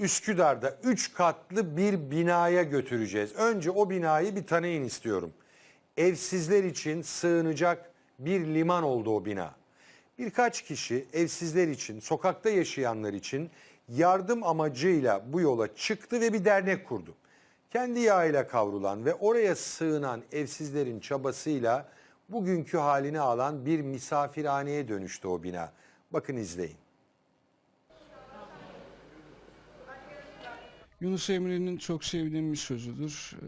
Üsküdar'da 3 katlı bir binaya götüreceğiz. Önce o binayı bir tanıyın istiyorum. Evsizler için sığınacak bir liman oldu o bina. Birkaç kişi evsizler için, sokakta yaşayanlar için yardım amacıyla bu yola çıktı ve bir dernek kurdu. Kendi yağıyla kavrulan ve oraya sığınan evsizlerin çabasıyla bugünkü halini alan bir misafirhaneye dönüştü o bina. Bakın izleyin. Yunus Emre'nin çok sevdiğim bir sözüdür. Ee,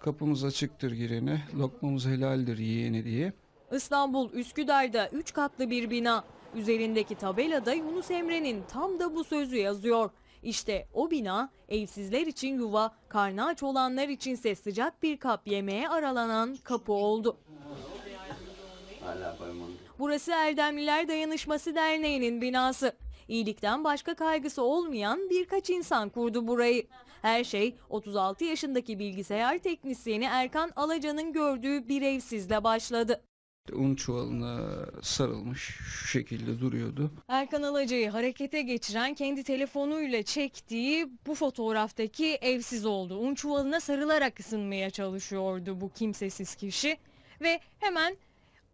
kapımız açıktır girene, lokmamız helaldir yiyene diye. İstanbul Üsküdar'da 3 katlı bir bina. Üzerindeki tabelada Yunus Emre'nin tam da bu sözü yazıyor. İşte o bina evsizler için yuva, karnı aç olanlar içinse sıcak bir kap yemeğe aralanan kapı oldu. Burası Erdemliler Dayanışması Derneği'nin binası. İyilikten başka kaygısı olmayan birkaç insan kurdu burayı. Her şey 36 yaşındaki bilgisayar teknisyeni Erkan Alacan'ın gördüğü bir evsizle başladı. Un çuvalına sarılmış şu şekilde duruyordu. Erkan Alaca'yı harekete geçiren kendi telefonuyla çektiği bu fotoğraftaki evsiz oldu. Un çuvalına sarılarak ısınmaya çalışıyordu bu kimsesiz kişi ve hemen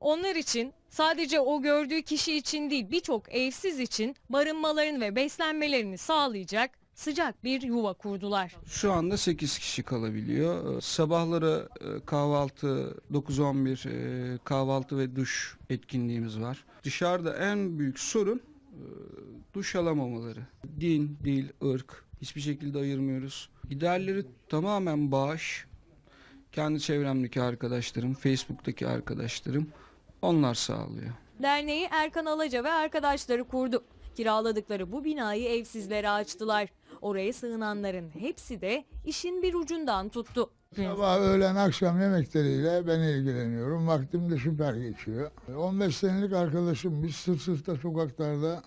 onlar için sadece o gördüğü kişi için değil birçok evsiz için barınmalarını ve beslenmelerini sağlayacak sıcak bir yuva kurdular. Şu anda 8 kişi kalabiliyor. Ee, Sabahları e, kahvaltı 9-11 e, kahvaltı ve duş etkinliğimiz var. Dışarıda en büyük sorun e, duş alamamaları. Din, dil, ırk hiçbir şekilde ayırmıyoruz. Giderleri tamamen bağış. Kendi çevremdeki arkadaşlarım, Facebook'taki arkadaşlarım onlar sağlıyor. Derneği Erkan Alaca ve arkadaşları kurdu. Kiraladıkları bu binayı evsizlere açtılar. Oraya sığınanların hepsi de işin bir ucundan tuttu. Sabah, öğlen, akşam yemekleriyle ben ilgileniyorum. Vaktim de süper geçiyor. 15 senelik arkadaşım. Biz sırt sırta sokaklarda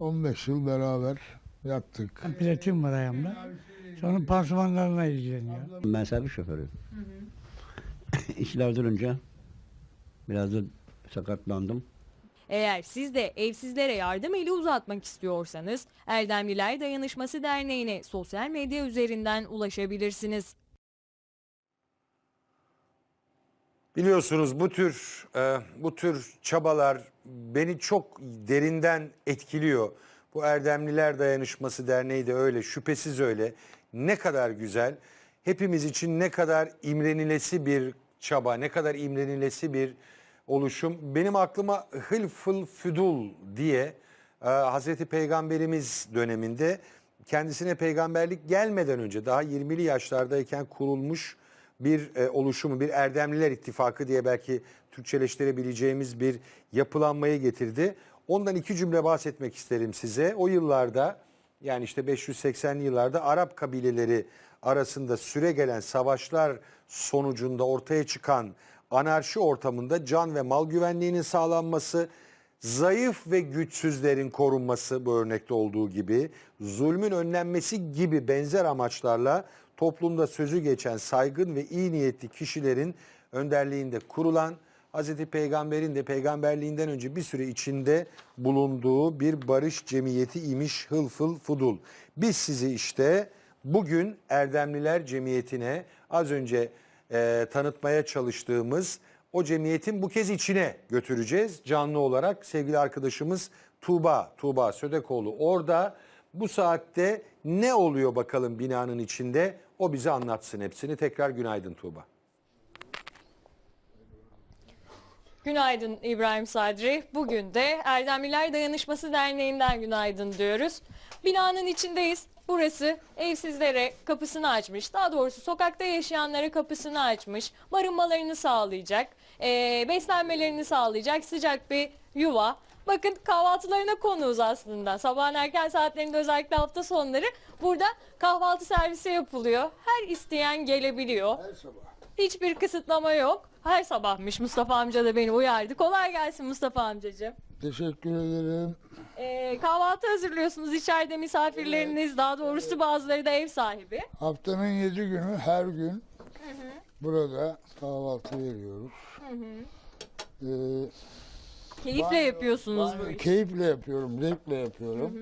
15 yıl beraber yattık. Platin var ayağımda. Sonra pansumanlarla ilgileniyor. Ben servis şoförüyüm. İşler durunca biraz da sakatlandım. Eğer siz de evsizlere yardım eli uzatmak istiyorsanız Erdemliler Dayanışması Derneği'ne sosyal medya üzerinden ulaşabilirsiniz. Biliyorsunuz bu tür e, bu tür çabalar beni çok derinden etkiliyor. Bu Erdemliler Dayanışması Derneği de öyle, şüphesiz öyle. Ne kadar güzel. Hepimiz için ne kadar imrenilesi bir çaba, ne kadar imrenilesi bir oluşum. Benim aklıma Hılfıl Füdul diye e, Hazreti Peygamberimiz döneminde kendisine peygamberlik gelmeden önce daha 20'li yaşlardayken kurulmuş bir e, oluşumu, bir Erdemliler İttifakı diye belki Türkçeleştirebileceğimiz bir yapılanmayı getirdi. Ondan iki cümle bahsetmek isterim size. O yıllarda yani işte 580'li yıllarda Arap kabileleri arasında süre gelen savaşlar sonucunda ortaya çıkan anarşi ortamında can ve mal güvenliğinin sağlanması, zayıf ve güçsüzlerin korunması bu örnekte olduğu gibi, zulmün önlenmesi gibi benzer amaçlarla toplumda sözü geçen saygın ve iyi niyetli kişilerin önderliğinde kurulan Hazreti Peygamber'in de peygamberliğinden önce bir süre içinde bulunduğu bir barış cemiyeti imiş Hılfıl Fudul. Biz sizi işte bugün Erdemliler Cemiyeti'ne az önce e, tanıtmaya çalıştığımız o cemiyetin bu kez içine götüreceğiz. Canlı olarak sevgili arkadaşımız Tuğba, Tuğba Södekoğlu orada. Bu saatte ne oluyor bakalım binanın içinde o bize anlatsın hepsini. Tekrar günaydın Tuğba. Günaydın İbrahim Sadri. Bugün de Erdemliler Dayanışması Derneği'nden günaydın diyoruz. Binanın içindeyiz. Burası evsizlere kapısını açmış. Daha doğrusu sokakta yaşayanlara kapısını açmış. Barınmalarını sağlayacak, eee, beslenmelerini sağlayacak sıcak bir yuva. Bakın kahvaltılarına konuğuz aslında. Sabahın erken saatlerinde özellikle hafta sonları burada kahvaltı servisi yapılıyor. Her isteyen gelebiliyor. Hiçbir kısıtlama yok. Her sabahmış Mustafa amca da beni uyardı. Kolay gelsin Mustafa amcacığım. Teşekkür ederim. Ee, kahvaltı hazırlıyorsunuz içeride misafirleriniz daha doğrusu bazıları da ev sahibi. Haftanın 7 günü her gün burada kahvaltı veriyoruz. Ee, Keyifle yapıyorsunuz bu işi. keyifle yapıyorum, zevkle yapıyorum.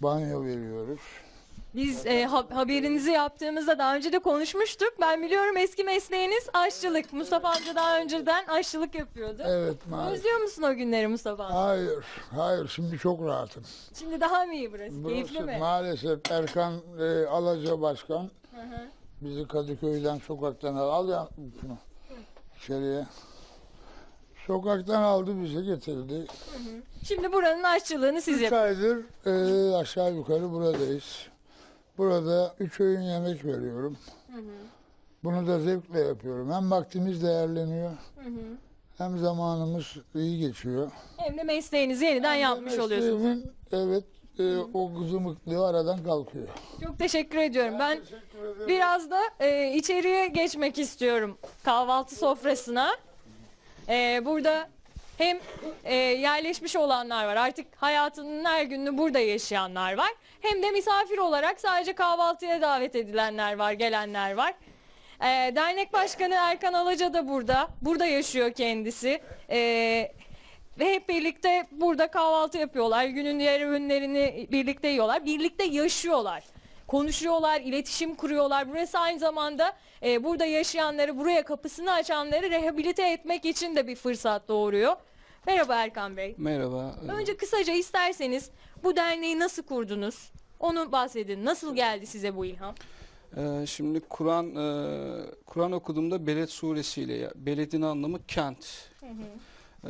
Banyo veriyoruz. Biz e, ha- haberinizi yaptığımızda daha önce de konuşmuştuk. Ben biliyorum eski mesleğiniz aşçılık. Mustafa amca daha önceden aşçılık yapıyordu. Evet maalesef. Özlüyor musun o günleri Mustafa amca? Hayır, hayır şimdi çok rahatım. Şimdi daha mı iyi burası? Keyifli Burası mi? maalesef Erkan e, Alaca Başkan bizi Kadıköy'den sokaktan al, al ya şunu içeriye. Sokaktan aldı bizi getirdi. Şimdi buranın aşçılığını siz Üç yapıyorsunuz. aydır e, aşağı yukarı buradayız. Burada üç öğün yemek veriyorum. Bunu da zevkle yapıyorum. Hem vaktimiz değerleniyor. Hem zamanımız iyi geçiyor. Hem de mesleğinizi yeniden yapmış oluyorsunuz. Evet, e, o kızımıklığı aradan kalkıyor. Çok teşekkür ediyorum. Ben biraz da e, içeriye geçmek istiyorum kahvaltı sofrasına. E, burada hem e, yerleşmiş olanlar var artık hayatının her gününü burada yaşayanlar var. Hem de misafir olarak sadece kahvaltıya davet edilenler var, gelenler var. E, dernek başkanı Erkan Alaca da burada. Burada yaşıyor kendisi. E, ve hep birlikte burada kahvaltı yapıyorlar. Günün diğer öğünlerini birlikte yiyorlar. Birlikte yaşıyorlar. Konuşuyorlar, iletişim kuruyorlar. Burası aynı zamanda e, burada yaşayanları, buraya kapısını açanları rehabilite etmek için de bir fırsat doğuruyor. Merhaba Erkan Bey. Merhaba. Önce kısaca isterseniz bu derneği nasıl kurdunuz? Onu bahsedin. Nasıl geldi size bu ilham? Ee, şimdi Kur'an e, Kur'an okuduğumda Beled suresiyle Beled'in anlamı kent. Ee,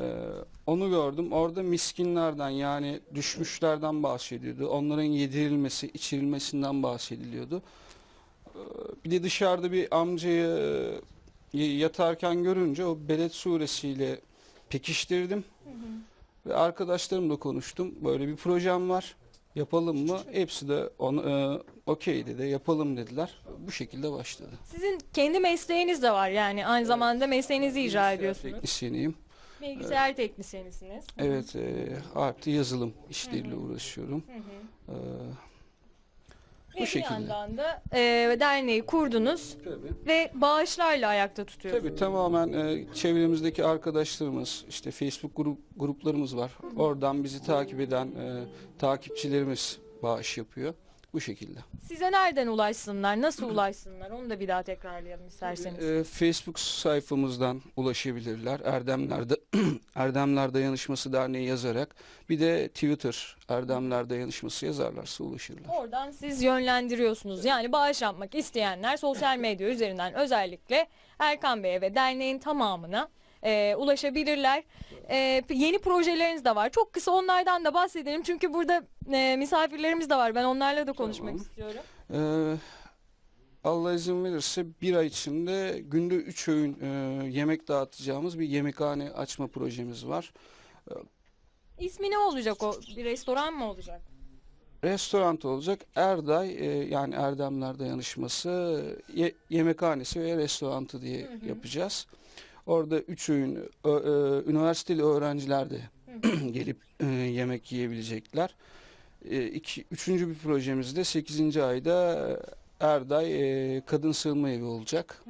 onu gördüm. Orada miskinlerden yani düşmüşlerden bahsediyordu. Onların yedirilmesi, içirilmesinden bahsediliyordu. Ee, bir de dışarıda bir amcayı e, yatarken görünce o Beled suresiyle pekiştirdim. Ve arkadaşlarımla konuştum. Böyle bir projem var. Yapalım mı? Hepsi de on, e, okey dedi. Yapalım dediler. Bu şekilde başladı. Sizin kendi mesleğiniz de var yani aynı zamanda mesleğinizi icra ediyorsunuz. Teknisyeniyim. Bilgisayar teknisyenisiniz. Evet, e, artı yazılım işleriyle uğraşıyorum. Ee, Ve bu bir şekilde. yandan da e, derneği kurdunuz Tabii. ve bağışlarla ayakta tutuyorsunuz. Tabii tamamen e, çevremizdeki arkadaşlarımız, işte Facebook grup gruplarımız var. Oradan bizi takip eden e, takipçilerimiz bağış yapıyor. Bu şekilde. Size nereden ulaşsınlar, nasıl ulaşsınlar onu da bir daha tekrarlayalım isterseniz. E, Facebook sayfamızdan ulaşabilirler. Erdemler'de Erdemler Dayanışması Derneği yazarak bir de Twitter Erdemler Dayanışması yazarlarsa ulaşırlar. Oradan siz yönlendiriyorsunuz. Yani bağış yapmak isteyenler sosyal medya üzerinden özellikle Erkan Bey'e ve derneğin tamamına e, ulaşabilirler. E, yeni projeleriniz de var. Çok kısa onlardan da bahsedelim. Çünkü burada e, misafirlerimiz de var. Ben onlarla da konuşmak Tamam. istiyorum. Ee, Allah izin verirse bir ay içinde günde üç öğün e, yemek dağıtacağımız bir yemekhane açma projemiz var. İsmi ne olacak o? Bir restoran mı olacak? Restoran olacak. Erday e, yani Erdemler Dayanışması ye- yemekhanesi ve restoranı diye yapacağız. Orada üç öğün ö- ö, üniversiteli öğrenciler de gelip e, yemek yiyebilecekler. E, iki, üçüncü bir projemizde 8. ayda Erday e, Kadın Sığınma Evi olacak.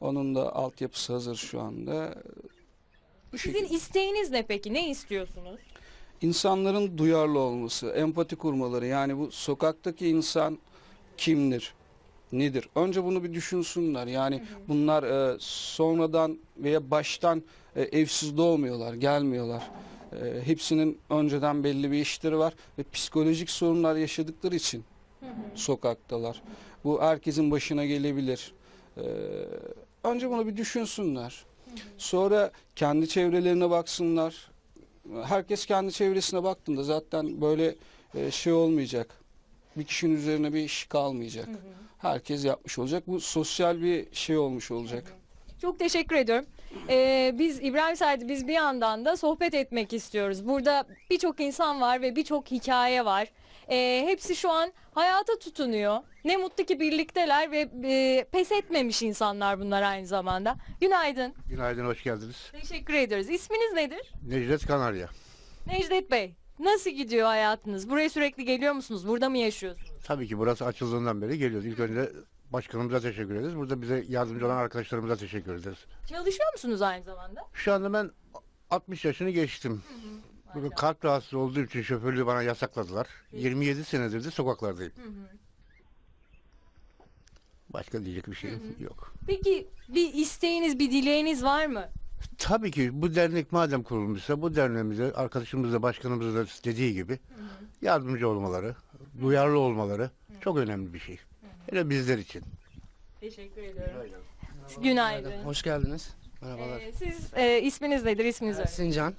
Onun da altyapısı hazır şu anda. Bu Sizin şekilde. isteğiniz ne peki? Ne istiyorsunuz? İnsanların duyarlı olması, empati kurmaları yani bu sokaktaki insan kimdir, nedir? Önce bunu bir düşünsünler. Yani bunlar e, sonradan veya baştan e, evsiz doğmuyorlar, gelmiyorlar. E, hepsinin önceden belli bir işleri var ve psikolojik sorunlar yaşadıkları için sokaktalar. Bu herkesin başına gelebilir. E, önce bunu bir düşünsünler. Sonra kendi çevrelerine baksınlar herkes kendi çevresine baktığında zaten böyle e, şey olmayacak. Bir kişinin üzerine bir iş kalmayacak. Herkes yapmış olacak. Bu sosyal bir şey olmuş olacak. Çok teşekkür ediyorum. Ee, biz İbrahim Sadi biz bir yandan da sohbet etmek istiyoruz. Burada birçok insan var ve birçok hikaye var. Ee, hepsi şu an hayata tutunuyor. Ne mutlu ki birlikteler ve e, pes etmemiş insanlar bunlar aynı zamanda. Günaydın. Günaydın, hoş geldiniz. Teşekkür ediyoruz. İsminiz nedir? Necdet Kanarya. Necdet Bey. Nasıl gidiyor hayatınız? Buraya sürekli geliyor musunuz? Burada mı yaşıyorsunuz? Tabii ki burası açıldığından beri geliyoruz. İlk önce başkanımıza teşekkür ederiz. Burada bize yardımcı olan arkadaşlarımıza teşekkür ederiz. Çalışıyor musunuz aynı zamanda? Şu anda ben 60 yaşını geçtim. Bugün kalp rahatsız olduğu için şoförlüğü bana yasakladılar. 27 senedir de sokaklardayım. Başka diyecek bir şeyim yok. Peki bir isteğiniz, bir dileğiniz var mı? Tabii ki bu dernek madem kurulmuşsa bu derneğimize arkadaşımız da başkanımız da dediği gibi yardımcı olmaları, duyarlı olmaları çok önemli bir şey. Hele bizler için. Teşekkür ediyorum. Günaydın. Hoş geldiniz. Merhabalar. Ee, siz e, isminiz nedir? İsminiz öyle. Sincan.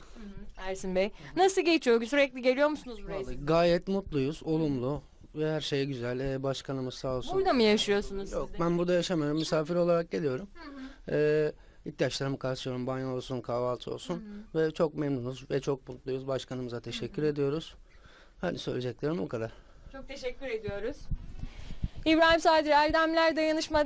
Ersin Bey. Nasıl geçiyor? Sürekli geliyor musunuz buraya? Vallahi gayet mutluyuz, olumlu ve her şey güzel. Ee, başkanımız sağ olsun. Burada mı yaşıyorsunuz Yok siz de? ben burada yaşamıyorum. Misafir olarak geliyorum. Ee, ihtiyaçlarımı karşılıyorum. Banyo olsun, kahvaltı olsun. Ve çok memnunuz ve çok mutluyuz. Başkanımıza teşekkür ediyoruz. Hani söyleyeceklerim o kadar. Çok teşekkür ediyoruz. İbrahim Sadri Erdemler Dayanışma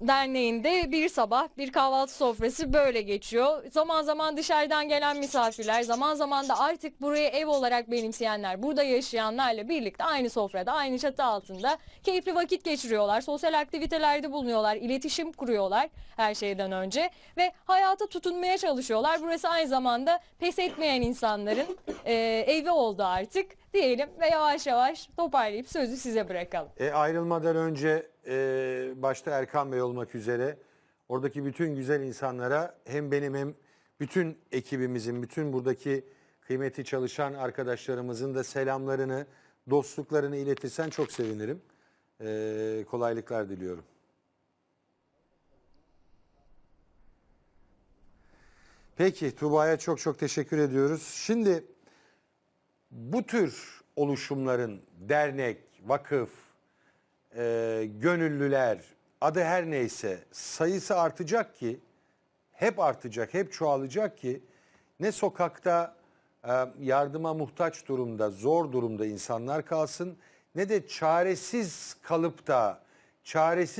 Derneği'nde bir sabah bir kahvaltı sofrası böyle geçiyor. Zaman zaman dışarıdan gelen misafirler, zaman zaman da artık burayı ev olarak benimseyenler, burada yaşayanlarla birlikte aynı sofrada, aynı çatı altında keyifli vakit geçiriyorlar. Sosyal aktivitelerde bulunuyorlar, iletişim kuruyorlar her şeyden önce ve hayata tutunmaya çalışıyorlar. Burası aynı zamanda pes etmeyen insanların e, evi oldu artık diyelim ve yavaş yavaş toparlayıp sözü size bırakalım. E, ayrılmadan önce e, başta Erkan Bey olmak üzere oradaki bütün güzel insanlara hem benim hem bütün ekibimizin, bütün buradaki kıymeti çalışan arkadaşlarımızın da selamlarını, dostluklarını iletirsen çok sevinirim. E, kolaylıklar diliyorum. Peki Tuğba'ya çok çok teşekkür ediyoruz. Şimdi bu tür oluşumların dernek, vakıf, e, gönüllüler adı her neyse sayısı artacak ki hep artacak, hep çoğalacak ki ne sokakta e, yardıma muhtaç durumda, zor durumda insanlar kalsın ne de çaresiz kalıp da çaresiz